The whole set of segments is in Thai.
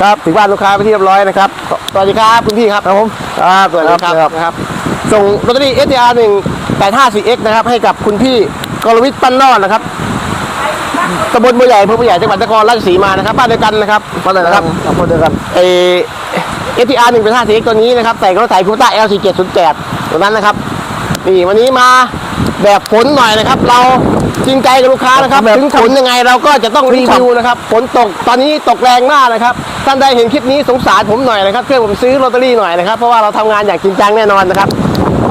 ครับถึงบ้านลูกค้าไปที่เรียบร้อยนะครับสวัสดีครับคุณพี่ครับครับผมครับสวัสดีครับครับนะครับ ส่งลอตเตอรี่ STR 1 8 5 4 X นะครับ ให้กับคุณพี่กรวิทย์ปั้นนอนนะครับตำบลบัวใหญ่อำเภอบัวใหญ่จังหวัดนครราชสีมานะครับบ้านเดียวกันนะครับมาเลยนะครับครับมาเดียวกันเอ STR 1 8 5 4 X ตัวนี้นะครับใส่กระสายคูต้า L 4 7 0 8ตัวนั้นนะครับนี่วันนี้มาแบบฝนหน่อยนะครับ เรา จริงใจกับลูกค้านะครับแบบถึงฝนยังไงเราก็จะต้องรีวิวนะครับฝนตกตอนนี้ตกแรงมากนะครับท่านใดเห็นคลิปนี้สงสารผมหน่อยนะครับช่วยผมซื้อลอตเตอรี่หน่อยนะครับเพราะว่าเราทำงานอย่างจริงจังแน่นอนนะครับ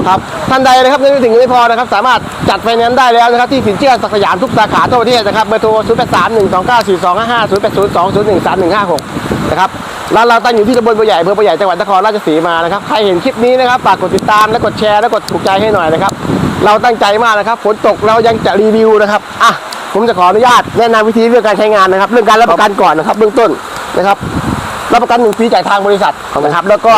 ครับท่านใดนะครับเงินไม่ถึงเงินไม่พอนะครับสามารถจัดไฟแนนซ์ได้แล้วนะครับที่สินเชื่อศักดิ์สยามทุกสาขาทั่วประเทศนะครับเบอร์โทร 0 8 3 1 2 9 4 2 5 5 0 8 0 2 0 1 3 1 5 6นะครับร้านเราตั้งอยู่ที่ตำบลบัวใหญ่อำเภอบัวใหญ่จังหวัดนครราชสีมานะครับใครเห็นคลิปนี้นะครับฝากกดติดตามและกดแชร์และกดถูกใจให้หน่อยนะครับ เราตั้งใจมากนะครับฝนตกเรายังจะรีวิวนะครับอะผมจะขออนุญาตแนะนำวิธีเรื่องการใช้งานนะครับ เรื่องการรับประกันก่อนนะครับ เบื้องต้นนะครับรับประกันหนึ่งปีจ่ายทางบริษัทนะครับ แล้วก็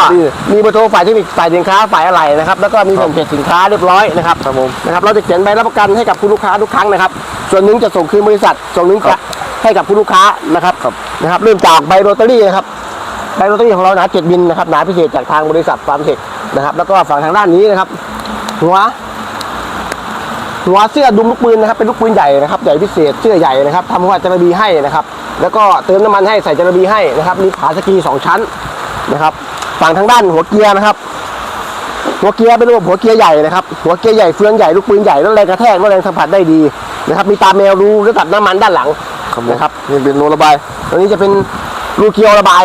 มีเบอร์โทรฝ่ายเทคนิคฝ่ายสินค้าฝ่ายอะไรนะครับ แล้วก็มีแผ่นเพจสินค้าเรียบร้อยนะครับครับผมนะครับเราจะเขียนใบรับประกันให้กับคุณลูกค้าทุกครั้งนะครับ ส่วนหนึ่งจะส่งคืนบริษัท ส่วนหนึ่งจะให้กับคุณลูกค้านะครับนะครับ เริ่มจากใบโรตารี่นะครับใบโรตารี่ของเราหนาเจ็ดมิลนะครับหนาพิเศษจากทางบริษัทฟาร์มเทคนะครับ แล้วก็ฝั่งทางด้านนี้นะครับหัว หัวเสื้อดุมลูกปืนนะครับเป็นลูกปืนใหญ่นะครับใหญ่พิเศษเสื้อใหญ่นะครับทำหัวจระบีให้นะครับ แล้วก็เติมน้ำมันให้ใส่จระบีให้นะครับมีขาสกีสองชั้นนะครับ ฝั่งทางด้านหัวเกียร์นะครับ หัวเกียร์เป็นระบบหัวเกียร์ใหญ่นะครับหัวเกียร์ใหญ่เฟืองใหญ่ลูกปืนใหญ่แล้วแรงกระแทกแล้วแรงสัมผัสได้ดีนะครับ มีตาแมวรูระดับน้ำมันด้านหลังนะครับนี่เป็นรูระบายตัวนี้จะเป็นรูเกียวระบาย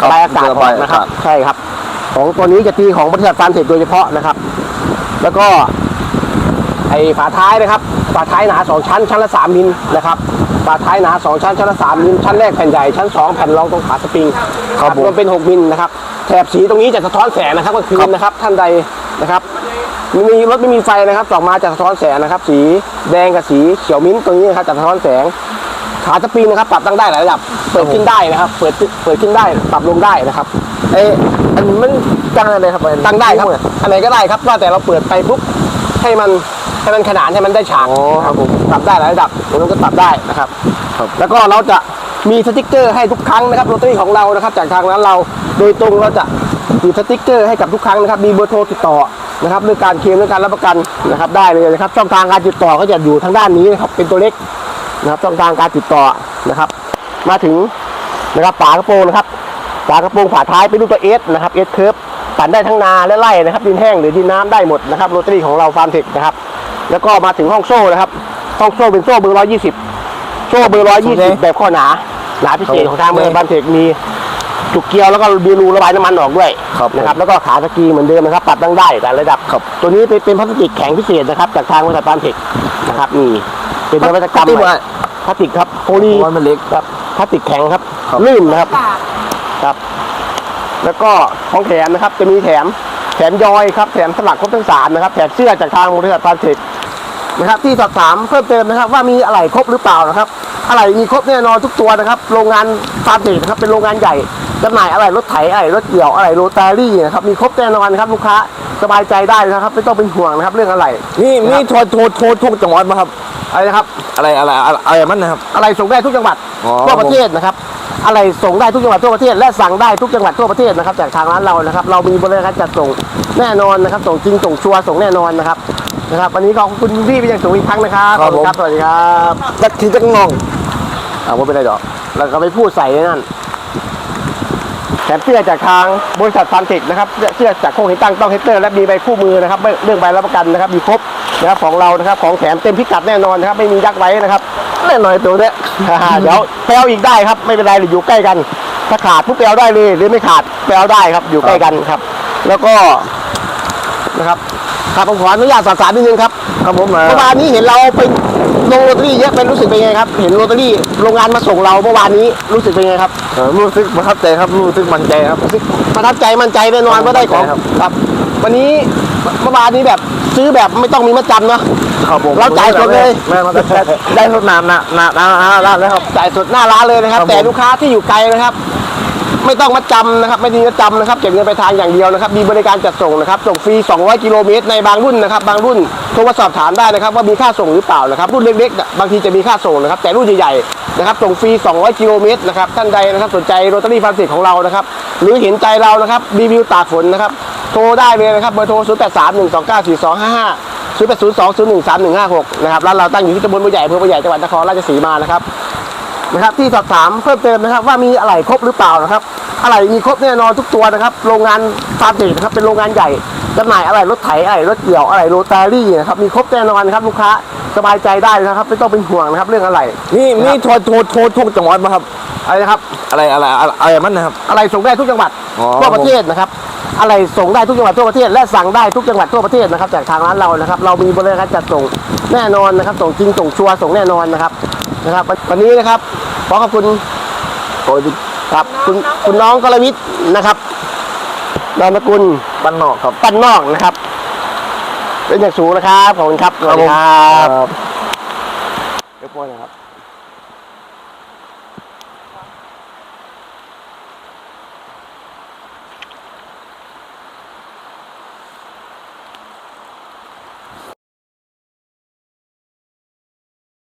ครับระบายอากาศระบายออกนะครับอากาศใช่ครับ ของตัวนี้จะตีของบริษัทฟาร์มเทคโดยเฉพาะนะครับ แล้วก็ ไอ้ฝาท้ายนะครับ ฝาท้ายหนา 2 ชั้น ชั้นละ 3 มิลนะครับ ฝาท้ายหนา 2 ชั้น ชั้นละ 3 มิล ชั้นแรกแผ่นใหญ่ ชั้น 2 แผ่นรองตรงขาสปริงครับผมรวมเป็น 6 มิลนะครับ แถบสีตรงนี้จะสะท้อนแสงนะครับกลางคืนนะครับ ท่านใดนะครับไม่มีรถไม่มีไฟนะครับส่องมาจะสะท้อนแสงนะครับ สีแดงกับสีเขียวมิ้นท์ตรงนี้นะครับจะสะท้อนแสง ขาสปริงนะครับ ปรับตั้งได้หลายระดับ เปิดขึ้นได้นะครับ เปิดเปิดขึ้นได้ ปรับลงได้นะครับ เอ้อันนี้มันตั้งอะไรครับตั้งได้ครับ อันไหนก็ได้ครับว่าแต่เราเปิดไปปุ๊บให้มัน ให้มันขนานให้มันได้ฉากอ๋อครับผมปรับได้หลายระดับตรงนั้นก็ปรับได้นะครับครับแล้วก็เราจะมีสติกเกอร์ให้ทุกครั้งนะครับโรตารี่ของเรานะครับ จากทางร้านเราโดยตรงเราจะติดสติกเกอร์ให้กับทุกครั้งนะครับมีเบอร์โทรติดต่อนะครับเรื่องการเคลมเรื่องการรับประกันนะครับได้เลยนะครับ ช่องทางการติดต่อก็จะอยู่ทางด้านนี้นะครับเป็นตัวเล็กนะครับช่องทางการติดต่อนะครับ มาถึงนะครับฝากระโปรงนะครับฝากระโปรงฝาท้ายเป็นรูปตัวเอสนะครับเอสเคิร์ฟปั่นได้ทั้งนาและไร่นะครับดินแห้งหรือดินน้ำได้หมดนะครับโรตารี่ของเราฟาร์มเทคนะครับ แล้วก็มาถึงห้องโซ่นะครับ ห้องโซ่เป็นโซ่เบอร์ร้อยยี่สิบโซ่เบอร์ร้อยยี่สิบแบบข้อหนา หนาพิเศษของทางเมืองบานเทคมีจุกเกลียวแล้วก็มีรูระบายน้ำมันออกด้วยครับนะครับแล้วก็ขาสกีเหมือนเดิมนะครับปรับตั้งได้แต่ระดับครับตัวนี้เป็นเป็นพลาสติกแข็งพิเศษนะครับ จากทางบริษัทบานเทคนะครับนี่เป็นนวัตกรรมพลาสติกใหม่ว่าพลาสติกครับโพลีว่ามันเล็กครับพลาสติกแข็งครับครับลื่นนะครับครับ แล้วก็ของแถมนะครับจะมีแถมแถมยอยครับแถมสลักครบทั้งสามนะครับแถมเสื้อจากทางบริษัทบานเทค นะครับที่สอบถามเพิ่มเติมนะครับ ว่ามีอะไรครบหรือเปล่านะครับอะไรมีครบแน่นอนทุกตัวนะครับโรงงานฟาร์มเทคนะครับเป็นโรงงานใหญ่จำหน่ายอะไรรถไถอะไรรถเกี่ยวอะไรโรตารี่นะครับมีครบแน่นอนครับลูกค้าสบายใจได้นะครับ ไม่ต้องเป็นห่วงนะครับ เรื่องอะไรนี่นี่โทรโทรโทรทุกจังหวัดมาครับ อะไรนะครับ อะไรอะไรอะไรอะไรมันนะครับ อะไรส่งได้ทุกจังหวัดอ๋อ ทั่วประเทศนะครับ อะไรส่งได้ทุกจังหวัดทั่วประเทศ และสั่งได้ทุกจังหวัดทั่วประเทศนะครับ จากทางร้านเรานะครับ เรามีบริการจัดส่งแน่นอนนะครับ ส่งจริงส่งชัวร์ส่งแน่นอนนะครับนะครับวันนี้ขอบคุณพี่เป็นอย่างสูงอีกครั้งนะครับขอบคุณครับสวัสดีครับจักทีจักงองอ่าว่าเป็นไรดอกแล้วก็ไปพูดใส่ในนั่นแถมเสื้อจากทางบริษัทฟาร์มเทคนะครับเสื้อเสื้อจากโคงหินตั้งต้องเฮตเตอร์และมีใบคู่มือนะครับเรื่องใบรับประกันนะครับมีครบ นะครับของเรานะครับของแถมเต็มพิกัดแน่นอนนะครับไม่มียักไว้นะครับแน่นอนตัวเนี้ยอ่าเดี๋ยวไปเอาอีกได้ครับไม่เป็นไรหรืออยู่ใกล้กัน ถ้าขาดปุ๊บไปเอาได้เลยหรือไม่ขาดไปเอาได้ครับอยู่ใกล้กันครับ แล้วก็นะครับครับผมขออนุญาตสอบถามนิดนึงครับครับผมเมื่อวานนี้เห็นเราไปลงโรตารี่เยอะเป็นรู้สึกเป็นไงครับ เห็นโรตารี่โรงงานมาส่งเราเมื่อวานนี้รู้สึกเป็นไงครับเออรู้สึกประทับใจครับรู้สึกมั่นใจครับรู้สึกประทับใจมั่นใจแน่นอนว่าได้ของครับครับวันนี้ เมื่อวานนี้แบบซื้อแบบไม่ต้องมีมัดจำเนาะครับผมเราจ่ายสดเลยแม่มาแต่ได้สดน้ำนะน้ำน้ำน้ำน้ำแล้วครับจ่ายสดหน้าร้านเลยนะครับครับแต่ผมลูกค้าที่อยู่ไกลนะครับ ไม่ต้องมาจำนะครับ ไม่มีมาจำนะครับเก็บเงินไปลายทางอย่างเดียวนะครับ มีบริการจัดส่งนะครับ ส่งฟรี 200 กิโลเมตรในบางรุ่นนะครับ บางรุ่นโทรมาสอบถามได้นะครับ ว่ามีค่าส่งหรือเปล่านะครับ รุ่นเล็กๆน่ะบางทีจะมีค่าส่งนะครับ แต่รุ่นใหญ่ๆนะครับ ส่งฟรี 200 กิโลเมตรนะครับ ท่านใดนะครับสนใจโรตารี่ฟาร์มเสของเรานะครับ หรือเห็นใจเรานะครับ รีวิวตากฝนนะครับ โทรได้เลยนะครับเบอร์โทร 0 8 3 1 2 9 4 2 5 5 0 8 0 2 0 1 3 1 5 6นะครับร้านเราตั้งอยู่ที่ตำบลบัวใหญ่อำเภอบัวใหญ่จังหวัดนครราชสีมานะครับนะครับ ที่สอบถามเพิ่มเติมนะครับ ว่ามีอะไหล่ครบหรือเปล่านะครับ อะไหล่มีครบแน่นอนทุกตัวนะครับ โรงงานฟาร์มเด็กนะครับเป็นโรงงานใหญ่จำหน่ายอะไหล่รถไถอะไหล่รถเกี่ยวอะไหล่โรตารี่นะครับมีครบแน่นอนครับลูกค้าสบายใจได้นะครับ ไม่ต้องเป็นห่วงนะครับเรื่องอะไหล่นี่นี่โทรโทรโทรทุกจังหวัดมาครับอะไรนะครับ อะไรอะไรอะไรอะไรมันนะครับ อะไรส่งได้ทุกจังหวัดอ๋อ ทั่วประเทศนะครับ อะไรส่งได้ทุกจังหวัดทั่วประเทศ และสั่งได้ทุกจังหวัดทั่วประเทศนะครับจากทางร้านเรานะครับ เรามีบริการจัดส่งแน่นอนนะครับ ส่งจริงส่งชัวร์ส่งแน่นอนนะครับนะครับ วันนี้นะครับขอขอบคุณโทรติดครับคุณคุณน้องกรวิทย์นะครับนามสกุลบ้านนอกครับปั้นนอกนะครับเป็นอย่างสูงนะครับขอบคุณครับสวัสดีครับครับเดี๋ยวพ่อนะครับ